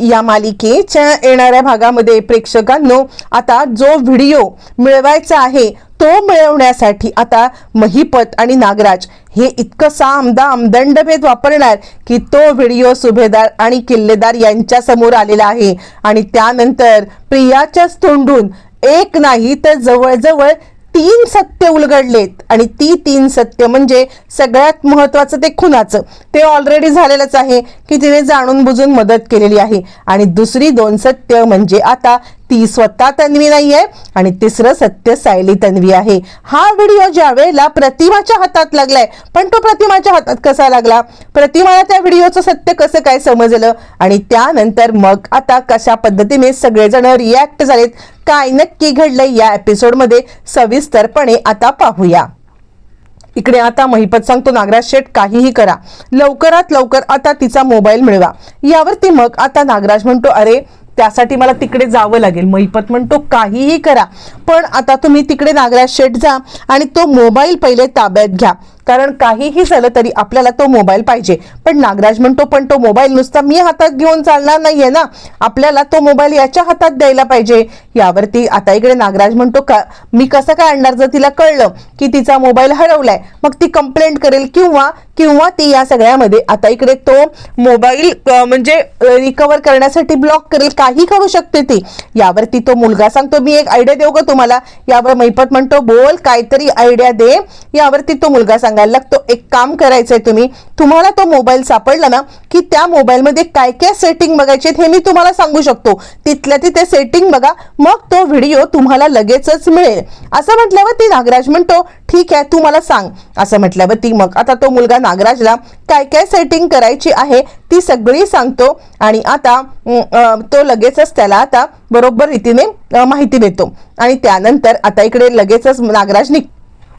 या मालिकेच्या येणाऱ्या भागामध्ये प्रेक्षकांनो आता जो व्हिडिओ मिळवायचा आहे तो मिळवण्यासाठी आता महिपत आणि नागराज हे इतकं साम दाम दंडभेद वापरणार की तो व्हिडिओ सुभेदार आणि किल्लेदार यांच्या समोर आलेला आहे. आणि त्यानंतर प्रियाच्याच तोंडून एक नाही तर जवळजवळ तीन सत्य उलगडलेत. आणि ती तीन सत्य म्हणजे सगळ्यात महत्वाचं ते खुनाचं. ते ऑलरेडी झालेलंच आहे की तिने जाणून बुजून मदत केलेली आहे. आणि दुसरी दोन सत्य म्हणजे आता ती स्वतः तन्वी नाही आहे आणि तिसरं सत्य सायली तन्वी आहे. हा व्हिडिओ ज्या वेळेला प्रतिमाच्या हातात लागलाय पण तो प्रतिमाच्या हातात कसा लागला? प्रतिमाला त्या व्हिडिओचं सत्य कसं काय समजलं? आणि त्यानंतर मग आता कशा पद्धतीने सगळेजण रिॲक्ट झालेत? काय नक्की घडलंय या एपिसोडमध्ये सविस्तरपणे आता पाहूया. इकडे आता महिपत सांगतो नागराज शेठ काहीही करा. लवकरात लवकर आता तिचा मोबाईल मिळवा. यावरती मग आता नागराज म्हणतो अरे त्यासाठी मला तिकडे जावं लागेल. महिपत म्हणतो काहीही करा. पण आता तुम्ही तिकडे नागराज शेठ जा आणि तो मोबाईल पहिले ताब्यात घ्या. कारण काहीही झालं तरी आपल्याला तो मोबाईल पाहिजे. पण नागराज म्हणतो पण तो मोबाईल नुसता मी हातात घेऊन चालणार नाहीये ना? आपल्याला तो मोबाईल याच्या हातात द्यायला पाहिजे. यावरती आता इकडे नागराज म्हणतो का मी कसं काय आणणार जर तिला कळलं की तिचा मोबाईल हरवलाय? मग ती कंप्लेंट करेल किंवा किंवा ती या सगळ्यामध्ये आता इकडे तो मोबाईल म्हणजे रिकवर करण्यासाठी ब्लॉक करेल काही करू शकते ती. यावरती तो मुलगा सांगतो मी एक आयडिया देऊ का तुम्हाला? यावर मैपत म्हणतो बोल काहीतरी आयडिया दे. यावरती तो मुलगा सांगायला लागतो एक काम करायचंय तुम्ही. तुम्हाला तो मोबाईल सापडला ना की त्या मोबाईलमध्ये काय काय सेटिंग बघायचे हे मी तुम्हाला सांगू शकतो. तिथल्या तिथे सेटिंग बघा मग तो व्हिडिओ तुम्हाला लगेचच मिळेल. असं म्हटल्यावर ती नागराज म्हणतो ठीक आहे तू मला सांग. असं म्हटल्यावर ती मग आता तो मुलगा नागराजला काय काय सेटिंग करायची आहे ती सगळी सांगतो आणि आता तो लगेचच त्याला आता बरोबर रीतीने माहिती देतो. आणि त्यानंतर आता इकडे लगेचच नागराज निघतो.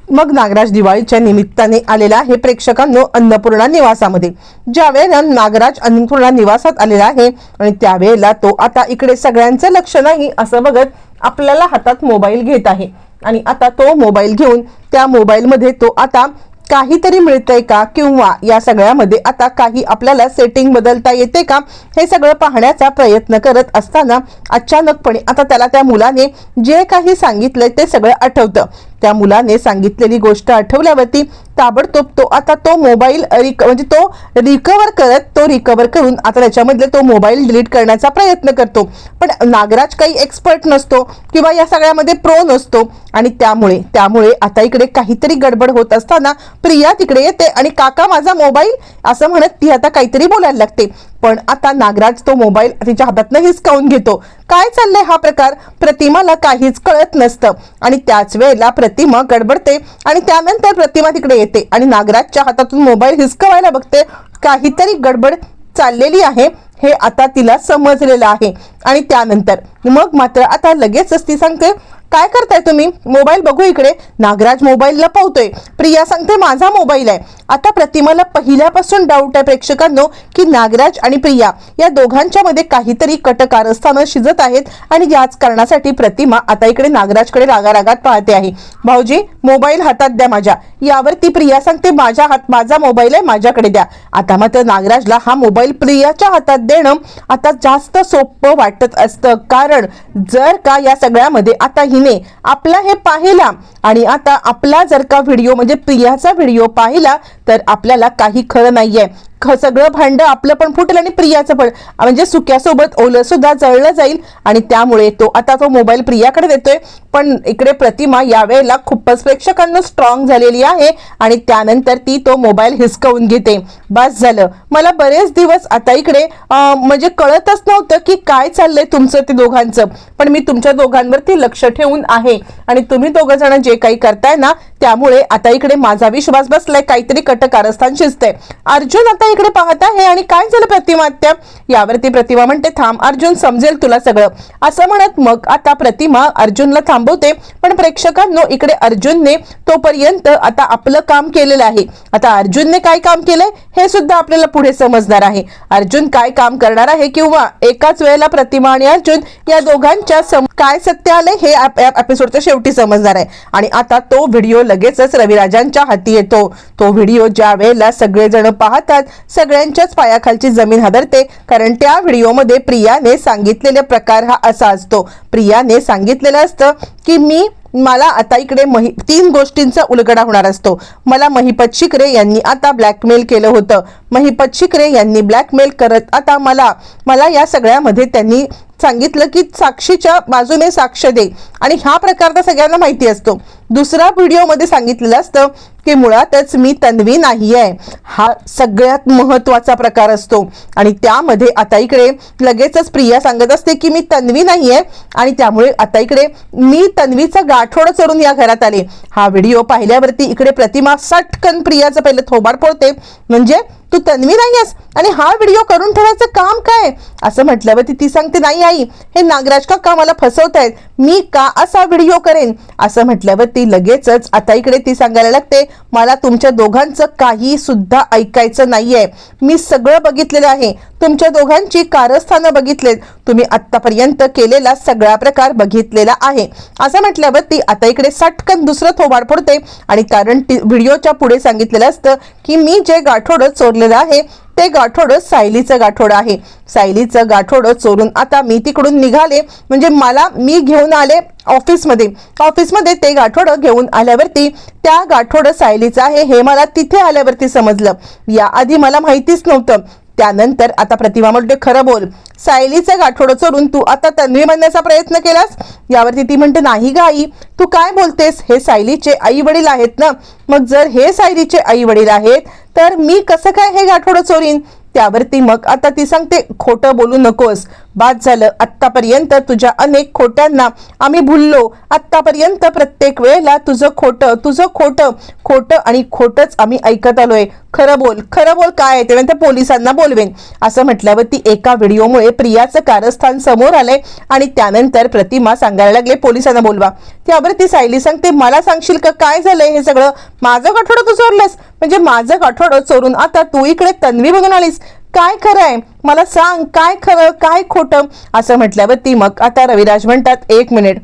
मग नागराज दिवाळीच्या निमित्ताने आलेला आहे प्रेक्षकांनो अन्नपूर्णा निवासामध्ये. ज्या वेळेला नागराज अन्नपूर्णा निवासात आलेला आहे आणि त्यावेळेला तो आता इकडे सगळ्यांचं लक्ष नाही असं बघत आपल्याला हातात मोबाईल घेत आहे. आणि आता तो मोबाईल घेऊन त्या मोबाईलमध्ये तो आता काहीतरी मिळतंय का? किंवा या सगळ्यामध्ये आता काही आपल्याला सेटिंग बदलता येते का? हे सगळं पाहण्याचा प्रयत्न करत असताना अचानकपणे आता त्याला त्या मुलाने जे काही सांगितलंय ते सगळं आठवतं. त्या मुलाने सांगितलेली गोष्ट आठवल्यावरती ताबडतोब तो आता तो मोबाईल रिक म्हणजे तो रिकवर करत तो रिकवर करून आता त्याच्यामधले तो मोबाईल डिलीट करण्याचा प्रयत्न करतो. पण नागराज काही एक्सपर्ट नसतो किंवा या सगळ्यामध्ये प्रो नसतो आणि त्यामुळे त्यामुळे आता इकडे काहीतरी गडबड होत असताना प्रिया तिकडे येते आणि काका माझा मोबाईल असं म्हणत ती आता काहीतरी बोलायला लागते. पण आता नागराज तो मोबाईल तिच्या हातातनं हिसकावून घेतो. काय चाललंय हा प्रकार? प्रतिमाला काहीच कळत नसतं. आणि त्याच वेळेला प्रतिमा गडबडते आणि त्यानंतर प्रतिमा तिकडे येते आणि नागराजच्या हातातून मोबाईल हिसकवायला बघते. काहीतरी गडबड चाललेली आहे. हे आता तिला समजलेलं आहे. आणि त्यानंतर मग मात्र आता लगेचच ती सांगते काय करताय तुम्ही? मोबाईल बघू इकडे. नागराज मोबाईल लपवतोय प्रिया सांगते माझा मोबाईल आहे. आता प्रतिमाला पहिल्यापासून डाऊट आहे प्रेक्षकांनो की नागराज आणि प्रिया या दोघांच्या मध्ये काहीतरी कटकारस्थानं शिजत आहेत आणि याच कारणासाठी प्रतिमा आता इकडे नागराजकडे रागारागात पाहते आहे. भाऊजी मोबाईल हातात द्या माझ्या. यावरती प्रिया सांगते माझ्या हात माझा मोबाईल आहे माझ्याकडे द्या. आता मात्र नागराजला हा मोबाईल प्रियाच्या हातात देणं आता जास्त सोपं वाटत असतं. कारण जर का या सगळ्यामध्ये आता हिने आपला हे पाहिला. आणि आता आपला जर का व्हिडिओ म्हणजे प्रियाचा व्हिडिओ पाहिला तर आपल्याला काही खरं नाहीये. सगळं भांडं आपलं पण फुटेल आणि प्रियाचं पण. म्हणजे सुक्यासोबत ओलं सुद्धा जळलं जाईल आणि त्यामुळे तो आता तो मोबाईल प्रियाकडे देतोय. पण इकडे प्रतिमा यावेळेला खूपच प्रेक्षकांना स्ट्रॉंग झालेली आहे आणि त्यानंतर ती तो मोबाईल हिसकवून घेते. बस झालं. मला बरेच दिवस आता इकडे म्हणजे कळतच नव्हतं की काय चाललंय तुमचं ते दोघांचं. पण मी तुमच्या दोघांवरती लक्ष ठेवून आहे आणि तुम्ही दोघं जण जे काही करताय ना त्यामुळे आता इकडे माझा विश्वास बसलाय. काहीतरी कटकारस्थान शिजतंय. अर्जुन आता इकडे पाहत आहे आणि काय झालं प्रतिमात्या यावरती प्रतिमा म्हणते थांब अर्जुन समजेल तुला सगळं. असं म्हणत मग आता प्रतिमा अर्जुनला थांबवते पण प्रेक्षकांनो इकडे अर्जुनने तोपर्यंत आता आपलं काम केलेलं आहे. आता अर्जुनने काय काम केलंय? हे सुद्धा आपल्याला पुढे समजणार आहे. अर्जुन काय काम करणार आहे किंवा एकाच वेळेला प्रतिमा आणि अर्जुन या दोघांच्या काय सत्य आले हे एपिसोडच्या शेवटी समजणार आहे. आणि आता तो व्हिडिओ लगेचच रविराजांच्या हाती येतो. तो व्हिडिओ ज्या वेळेला सगळेजण पाहतात सगळ्यांच्याच पायाखालची जमीन हादरते कारण त्या व्हिडिओमध्ये प्रियाने सांगितलेले प्रकार हा असा असतो. प्रियाने सांगितलेलं असतं की मी मला आता इकडे मही तीन गोष्टींचा उलगडा होणार असतो. मला महिपत शिकरे यांनी आता ब्लॅकमेल केलं होतं. महिपत शिकरे यांनी ब्लॅकमेल करत आता मला मला या सगळ्यामध्ये त्यांनी सांगितलं की साक्षीच्या बाजूने साक्ष दे. आणि हा प्रकार तर सगळ्यांना माहिती असतो. दुसरा व्हिडिओमध्ये सांगितलेलं असतं की मुळातच मी तन्वी नाही आहे हा सगळ्यात महत्त्वाचा प्रकार असतो. आणि त्यामध्ये आता इकडे लगेचच प्रिया सांगत असते की मी तन्वी नाही आहे आणि त्यामुळे आता इकडे मी तन्वीचा गाठोड चढून या घरात आले. हा व्हिडिओ पाहिल्यावरती इकडे प्रतिमा सटकन प्रियाचं पहिलं थोबाड पडते म्हणजे तू तन्वी नाही आहेस आणि हा व्हिडिओ करून ठेवायचं काम काय? असं म्हटल्यावर ती ती सांगते नाही आई हे नागराज का का मला फसवतायत. मी का असा व्हिडिओ करेन? असं म्हटल्यावर ती लगेचच आता इकडे ती सांगायला लागते मला तुमच्या दोघांचं काही सुद्धा ऐकायचं नाहीये. मी सगळं बघितलेलं आहे. तुमच्या दोघांची कारस्थानं बघितलेत. तुम्ही आत्तापर्यंत केलेला सगळा प्रकार बघितलेला आहे. असं म्हटल्यावरती आता इकडे सटकन दुसरं थोबाड पडते आणि कारण ती व्हिडिओच्या पुढे सांगितलेलं असतं की मी जे गाठोडं चोरलेलं आहे ते गाठोडं सायलीचं गाठोडं आहे. सायलीचं गाठोडं चोरून आता मी तिकडून निघाले. म्हणजे मला मी घेऊन आले ऑफिसमध्ये. ऑफिसमध्ये ते गाठोडं घेऊन आल्यावरती त्या गाठोडं सायलीचं आहे हे मला तिथे आल्यावरती समजलं. याआधी मला माहितीच नव्हतं. त्यानंतर आता प्रतिमा म्हणते खरं बोल. सायलीचं गाठोडं चोरून तू आता तन्वी म्हणण्याचा प्रयत्न केलास? यावरती ती म्हणते नाही ग आई तू काय बोलतेस? हे सायलीचे आई वडील आहेत ना. मग जर हे सायलीचे आई वडील आहेत तर मी कसं काय हे गाठोडं चोरीन? त्यावरती मग आता ती सांगते खोटं बोलू नकोस. बाद झालं. आत्तापर्यंत तुझ्या अनेक खोट्यांना आम्ही भुललो. आत्तापर्यंत प्रत्येक वेळेला तुझं खोटं तुझं खोटं खोटं आणि खोटंच आम्ही ऐकत आलोय. खरं बोल खरं बोल काय आहे ते म्हणते पोलिसांना बोलवेन. असं म्हटल्यावर ती एका व्हिडिओमुळे प्रियाचं कारस्थान समोर आलंय आणि त्यानंतर प्रतिमा सांगायला लागले. पोलिसांना बोलवा. त्यावरती सायली सांगते मला सांगशील का? काय झालंय हे सगळं? माझं गाठोडं तू चोरलंस. म्हणजे माझं गाठोडं चोरून आता तू इकडे तन्वी बघून आलीस. काय खरं आहे मला सांग काय खरं काय खोटं? असं म्हटल्यावर ती मग आता रविराज म्हणतात एक मिनिट.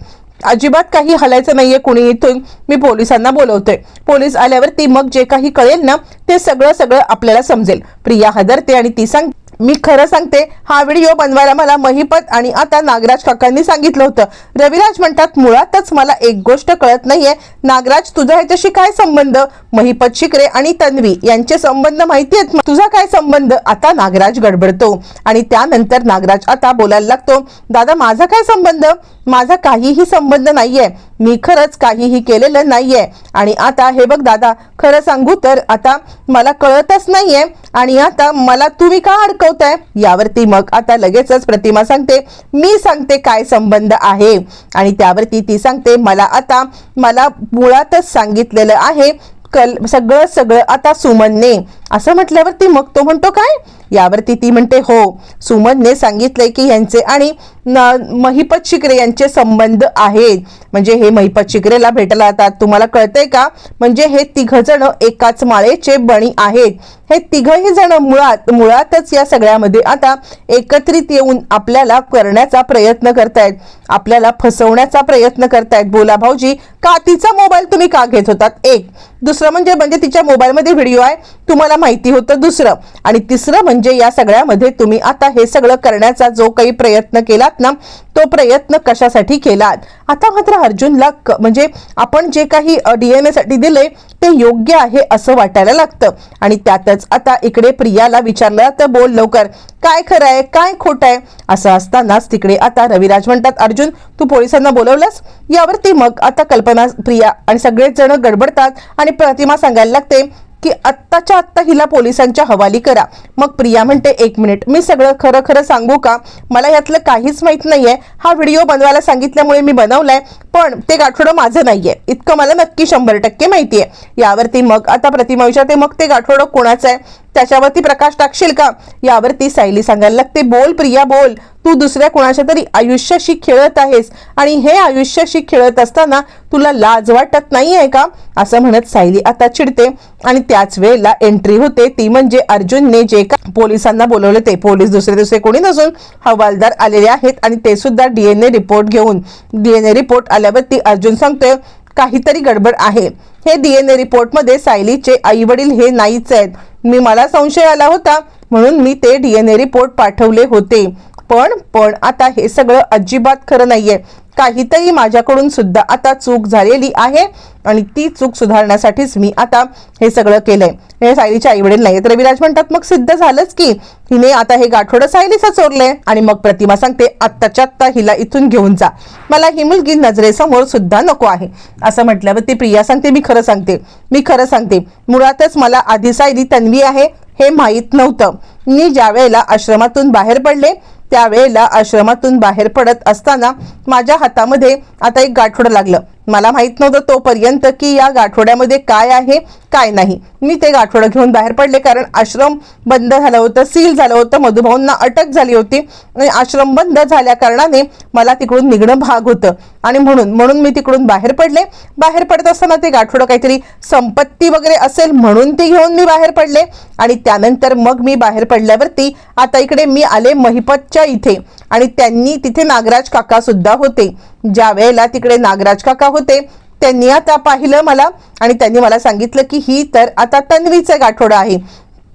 अजिबात काही हलायचं नाहीये कुणी इथून. मी पोलिसांना बोलवतोय. पोलीस आल्यावर ती मग जे काही कळेल ना ते सगळं सगळं आपल्याला समजेल. प्रिया हदरते आणि ती सांग मी खरं सांगते हा व्हिडिओ बनवायला मला महिपत आणि आता नागराज काकांनी सांगितलं होतं. रविराज म्हणतात मुळातच मला एक गोष्ट कळत नाहीये. नागराज तुझा ह्याच्याशी काय संबंध? महिपत शिकरे आणि तन्वी यांचे संबंध माहिती आहेत तुझा काय संबंध? आता नागराज गडबडतो आणि त्यानंतर नागराज आता बोलायला लागतो दादा माझा काय संबंध? माझा काहीही संबंध नाहीये. मी खरंच काहीही केलेलं नाहीये. आणि आता हे बघ दादा खरं सांगू तर आता मला कळतच नाहीये. आणि आता मला तुम्ही का अडकवताय? यावरती मग आता लगेचच प्रतिमा सांगते. मी सांगते काय संबंध आहे. आणि त्यावरती ती सांगते मला आता मला मुळातच सांगितलेलं आहे कल सगळं सगळं आता सुमनने. असं म्हटल्यावरती मग तो म्हणतो काय? यावरती ती म्हणते हो. सुमनने सांगितलंय की यांचे आणि न- महिपत शिकरे यांचे संबंध आहेत. म्हणजे हे महिपत शिकरेला भेटायला जातात. तुम्हाला कळतंय का? म्हणजे हे तिघ जण एकाच माळेचे बणी आहेत. हे तिघही जण मुळात मुळातच या सगळ्यामध्ये आता एकत्रित येऊन आपल्याला करण्याचा प्रयत्न करतायत. आपल्याला फसवण्याचा प्रयत्न करतायत. बोला भाऊजी का तिचा मोबाईल तुम्ही का घेत होतात? एक. दुसरं म्हणजे म्हणजे तिच्या मोबाईलमध्ये व्हिडिओ आहे. तुम्हाला माहिती होतं दुसरं. आणि तिसरं म्हणजे या सगळ्यामध्ये तुम्ही आता हे सगळं करण्याचा जो काही प्रयत्न केलात ना तो प्रयत्न कशासाठी केलात? आता मात्र अर्जुनला क- म्हणजे आपण जे काही डीएनए साठी दिले ते योग्य आहे असं वाटायला लागतं. आणि त्यातच आता इकडे प्रियाला विचारलं तर बोल लवकर काय खरं आहे काय खोटं आहे? असं असतानाच तिकडे आता रविराज म्हणतात अर्जुन तू पोलिसांना बोलवलंस? यावरती मग आता कल्पना प्रिया आणि सगळेच जण गडबडतात आणि प्रतिमा सांगायला लागते की आत्ताच्या आत्ता हिला पोलिसांच्या हवाली करा. मग प्रिया म्हणते एक मिनिट मी सगळं खरं खरं सांगू का? मला यातलं काहीच माहीत नाहीये. हा व्हिडिओ बनवायला सांगितल्यामुळे मी बनवलाय पण ते गाठोडं माझं नाहीये. इतकं मला नक्की शंभर टक्के माहितीये. यावरती मग आता प्रतिमा विचारते मग ते गाठोडं कोणाचं आहे? त्याच्यावरती प्रकाश टाकशील का? यावरती सायली सांगायला लागते बोल प्रिया बोल. तू दुसऱ्या कुणाच्या तरी आयुष्याशी खेळत आहेस आणि हे आयुष्याशी खेळत असताना तुला लाज वाटत नाहीये का? असं म्हणत सायली आता चिडते आणि त्याच वेळेला एंट्री होते. ती म्हणजे अर्जुनने जे का पोलिसांना बोलवले ते. पोलीस दुसरे दुसरे कोणी नसून हवालदार आलेले आहेत आणि ते सुद्धा डीएनए रिपोर्ट घेऊन. डीएनए रिपोर्ट आल्यावरती अर्जुन सांगतोय काहीतरी गडबड आहे. हे डीएनए रिपोर्टमध्ये सायलीचे आई वडील हे नाहीच आहेत. मी मला संशय आला होता म्हणून मी ते डीएनए रिपोर्ट पाठवले होते. पण पण आता हे सगळं अजिबात खरं नाहीये. काहीतरी माझ्याकडून सुद्धा आता चूक झालेली आहे आणि ती चूक सुधारण्यासाठीच मी आता हे सगळं केलंय. हे सायलीचे आई वडील नाही तर रविराज म्हणतात मग सिद्ध झालंच की. हिने आता हे गाठोडं सायलीचं चोरलंय. आणि मग प्रतिमा सांगते आत्ताच्या आत्ता हिला इथून घेऊन जा. मला ही मुलगी नजरेसमोर सुद्धा नको आहे. असं म्हटल्यावर ती प्रिया सांगते मी खरं सांगते. मी खरं सांगते. मुळातच मला आधी सायली तन्वी आहे हे माहीत नव्हतं. मी ज्या वेळेला आश्रमातून बाहेर पडले त्यावेळेला आश्रमातून बाहेर पडत असताना माझ्या हातामध्ये आता एक गाठोडं लागलं. मला माहीत नव्हतं तोपर्यंत की या गाठोड्यामध्ये काय आहे काय नाही. मी ते गाठोडं घेऊन बाहेर पडले कारण आश्रम बंद झालं होतं सील झालं होतं मधुभाऊंना अटक झाली होती आणि आश्रम बंद झाल्या कारणाने मला तिकडून निघणं भाग होतं. आणि म्हणून म्हणून मी तिकडून बाहेर पडले. बाहेर पडत असताना ते गाठोडं काहीतरी संपत्ती वगैरे असेल म्हणून ती घेऊन मी बाहेर पडले. आणि त्यानंतर मग मी बाहेर पडल्यावरती आता इकडे मी आले महिपतच्या इथे. आणि त्यांनी तिथे नागराज काका सुद्धा होते. ज्या वेळेला तिकडे नागराज काका होते त्यांनी आता पाहिलं मला आणि त्यांनी मला सांगितलं की ही तर आता तन्वीचं गाठोडं आहे.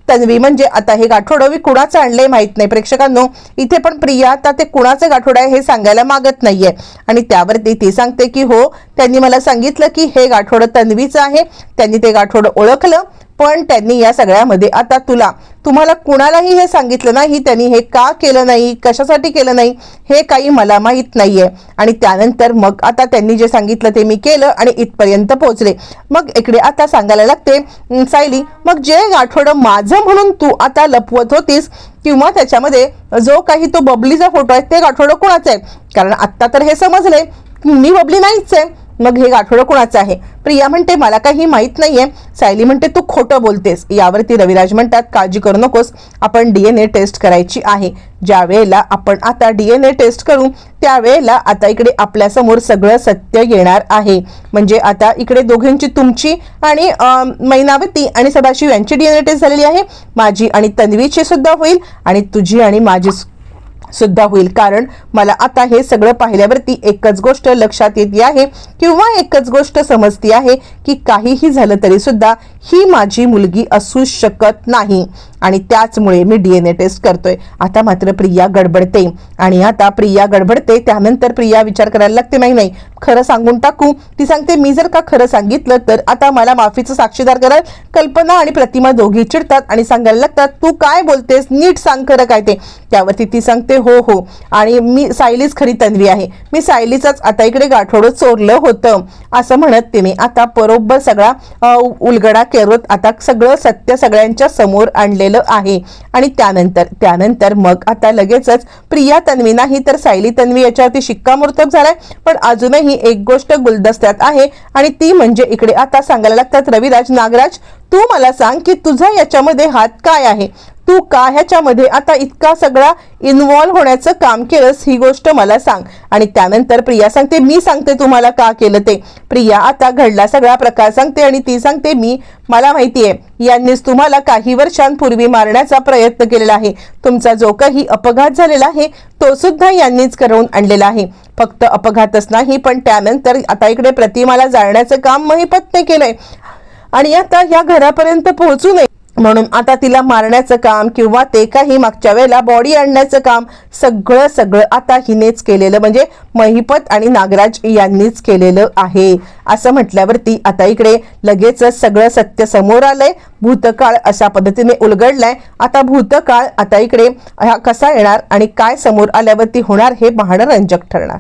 तन्वी म्हणजे आता हे गाठोडं मी कुणाचं आणलंय माहीत नाही. प्रेक्षकांनो इथे पण प्रिया आता ते कुणाचं गाठोडं आहे हे सांगायला मागत नाहीये. आणि त्यावरती ती सांगते की हो त्यांनी मला सांगितलं की हे गाठोडं तन्वीचं आहे. त्यांनी ते गाठोडं ओळखलं. पण त्यांनी या सगळ्यामध्ये आता तुला तुम्हाला कुणालाही हे सांगितलं नाही त्यांनी हे का केलं नाही कशासाठी केलं नाही हे काही मला माहीत नाहीये. आणि त्यानंतर मग आता त्यांनी जे सांगितलं ते मी केलं आणि इथपर्यंत पोहोचले. मग इकडे आता सांगायला लागते सायली मग जे गाठोडं माझं म्हणून तू आता लपवत होतीस किंवा त्याच्यामध्ये जो काही तो बबलीचा फोटो आहे ते गाठोडं कोणाचं आहे? कारण आत्ता तर हे समजले मी बबली नाहीच आहे. मग हे गाठोडं कोणाचं आहे? प्रिया म्हणते मला काही माहीत नाहीये. सायली म्हणते तू खोटं बोलतेस. यावरती रविराज म्हणतात काळजी करू नकोस आपण डीएनए टेस्ट करायची आहे. ज्या वेळेला आपण आता डीएनए टेस्ट करू त्यावेळेला आता इकडे आपल्यासमोर सगळं सत्य येणार आहे. म्हणजे आता इकडे दोघींची तुमची आणि मैनावती आणि सदाशिव यांची डीएनए टेस्ट झालेली आहे. माझी आणि तन्वीची सुद्धा होईल आणि तुझी आणि माझी सुद्धा होईल. कारण मला आता हे सगळं पाहिल्यावरती एकच गोष्ट लक्षात येते आहे किंवा एकच गोष्ट समजती आहे की काहीही झालं तरी सुद्धा ही माझी मुलगी असू शकत नाही. आणि त्याचमुळे मी डी एन ए टेस्ट करतोय. आता मात्र प्रिया गडबडते. आणि आता प्रिया गडबडते. त्यानंतर प्रिया विचार करायला लागते नाही नाही खरं सांगून टाकू. ती सांगते मी जर का खरं सांगितलं तर आता मला माफीचं साक्षीदार कराल. कल्पना आणि प्रतिमा दोघी चिडतात आणि सांगायला लागतात तू काय बोलतेस? नीट सांग खरं काय ते. त्यावरती ती सांगते हो हो. आणि मी सायलीच खरी तन्वी आहे. मी सायलीचाच आता इकडे गाठोडं चोरलं होतं. असं म्हणत तिने आता बरोबर सगळा उलगडा करत आता सगळं सत्य सगळ्यांच्या समोर आणलेलं आहे. आणि त्यानंतर त्यानंतर मग आता लगेचच प्रिया तन्वी नाही तर सायली तन्वी याच्यावरती शिक्कामोर्तब झालाय. पण अजूनही एक गोष्ट गुलदस्त्यात आहे आणि ती म्हणजे इकडे आता सांगायला लागतात रविराज नागराज तू मला सांग की तुझा याच्यामध्ये हात काय आहे? तू का ह्याच्यामध्ये आता इतका सगळा इन्व्हॉल्व्ह होण्याचं काम केलंस? ही गोष्ट मला सांग. आणि त्यानंतर प्रिया सांगते मी सांगते तुम्हाला का केलं ते. प्रिया आता घडला सगळा प्रकार सांगते आणि ती सांगते मी मला माहितीये यांनीच तुम्हाला काही वर्षांपूर्वी मारण्याचा प्रयत्न केलेला आहे. तुमचा जो काही अपघात झालेला आहे तो सुद्धा यांनीच करवून आणलेला आहे. फक्त अपघातच नाही पण त्यानंतर आता इकडे प्रतिमाला जाळण्याचं काम महिपतने केलंय. आणि आता या घरापर्यंत पोहोचू नये. म्हणून आता तिला मारण्याचं काम किंवा ते काही मागच्या वेळेला बॉडी आणण्याचं काम सगळं सगळं आता हिनेच केलेलं म्हणजे महिपत आणि नागराज यांनीच केलेलं आहे. असं म्हटल्यावरती आता इकडे लगेचच सगळं सत्य समोर आलंय. भूतकाळ अशा पद्धतीने उलगडलाय. आता भूतकाळ आता इकडे हा कसा येणार आणि काय समोर आल्यावरती होणार हे पाहणं ठरणार.